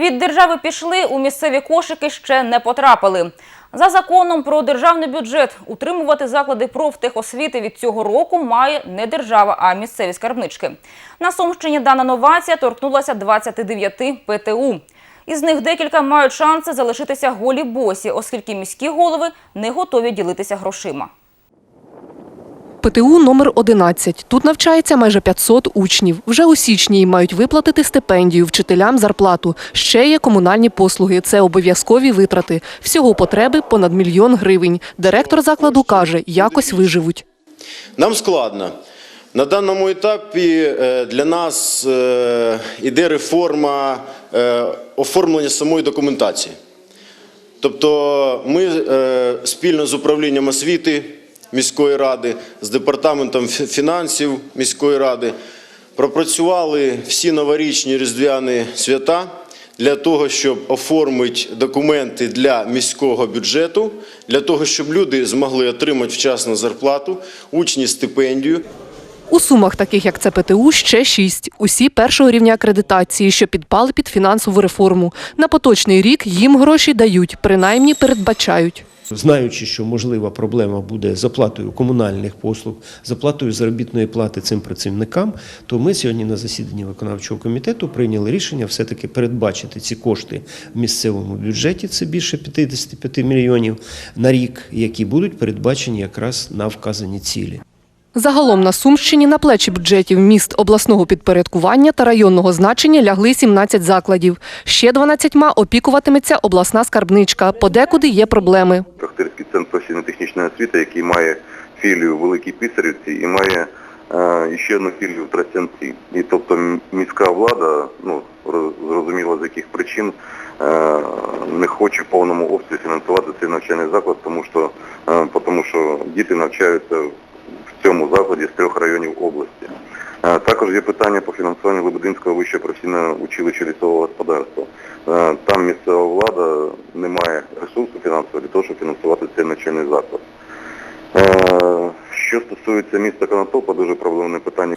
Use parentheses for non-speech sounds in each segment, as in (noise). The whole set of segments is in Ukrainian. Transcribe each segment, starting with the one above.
Від держави пішли, у місцеві кошики ще не потрапили. За законом про державний бюджет утримувати заклади профтехосвіти від цього року має не держава, а місцеві скарбнички. На Сумщині дана новація торкнулася 29 ПТУ. Із них декілька мають шанси залишитися голі босі, оскільки міські голови не готові ділитися грошима. ПТУ номер 11. Тут навчається майже 500 учнів. Вже у січні їм мають виплатити стипендію, вчителям зарплату. Ще є комунальні послуги. Це обов'язкові витрати. Всього потреби понад мільйон гривень. Директор закладу каже, якось виживуть. Нам складно. На даному етапі е, для нас е, іде реформа е, оформлення самої документації. Тобто ми спільно з управлінням освіти міської ради, з департаментом фінансів міської ради пропрацювали всі новорічні різдвяні свята для того, щоб оформити документи для міського бюджету, для того, щоб люди змогли отримати вчасно зарплату, учні стипендію. У сумах, таких як це ПТУ, ще шість. Усі першого рівня акредитації, що підпали під фінансову реформу. На поточний рік їм гроші дають, принаймні передбачають. Знаючи, що можлива проблема буде з оплатою комунальних послуг, з оплатою заробітної плати цим працівникам, то ми сьогодні на засіданні виконавчого комітету прийняли рішення все-таки передбачити ці кошти в місцевому бюджеті, це більше 55 мільйонів на рік, які будуть передбачені якраз на вказані цілі. Загалом на Сумщині на плечі бюджетів міст обласного підпорядкування та районного значення лягли 17 закладів. Ще 12 опікуватиметься обласна скарбничка. Подекуди є проблеми. Трактирський центр професійно-технічної освіти, який має філію в Великій Писарівці і має е, ще одну філію в Тростянці. І тобто міська влада, ну зрозуміло з яких причин, е, не хоче в повному обсязі фінансувати цей навчальний заклад, тому що, е, тому що діти навчаються закладі з трьох районів області. Е, Також є питання по фінансуванню Лебединського вищого професійного училища лісового господарства. Е, Там місцева влада не має ресурсу фінансового для того, щоб фінансувати цей навчальний заклад. Е, Що стосується міста Конотопа, дуже проблемне питання.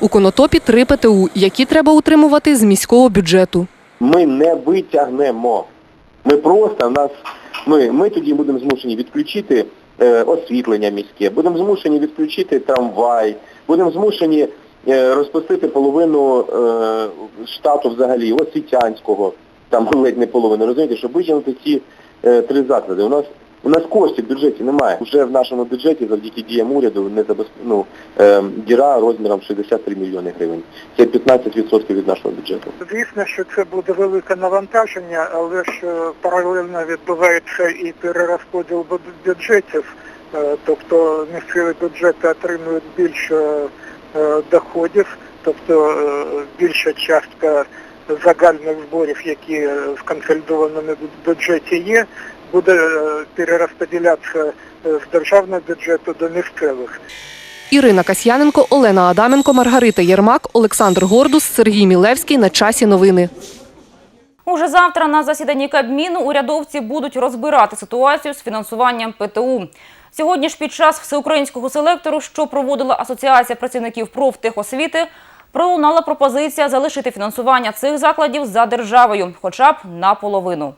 У Конотопі три ПТУ, які треба утримувати з міського бюджету. ми не витягнемо. Ми просто нас ми, ми тоді будемо змушені відключити освітлення міське, будемо змушені відключити трамвай, будемо змушені е, розпустити половину е, штату взагалі, освітянського, там (laughs) ледь не половину, розумієте, щоб витягнути ці е, три заклади. У нас у нас коштів в бюджеті немає. Вже в нашому бюджеті завдяки діям уряду не забезп... ну, е, діра розміром 63 мільйони гривень. Це 15% від нашого бюджету. Звісно, що це буде велике навантаження, але ж е, паралельно відбувається і перерозподіл бюджетів, Е, тобто місцеві бюджети отримують більше е, доходів, тобто більша частка загальних зборів, які в консолідованому бюджеті є, буде е, перерозподілятися е, з державного бюджету до місцевих. Ірина Касьяненко, Олена Адаменко, Маргарита Єрмак, Олександр Гордус, Сергій Мілевський. На часі новини. Уже завтра на засіданні Кабміну урядовці будуть розбирати ситуацію з фінансуванням ПТУ. Сьогодні ж під час всеукраїнського селектору, що проводила Асоціація працівників профтехосвіти, пролунала пропозиція залишити фінансування цих закладів за державою, хоча б наполовину.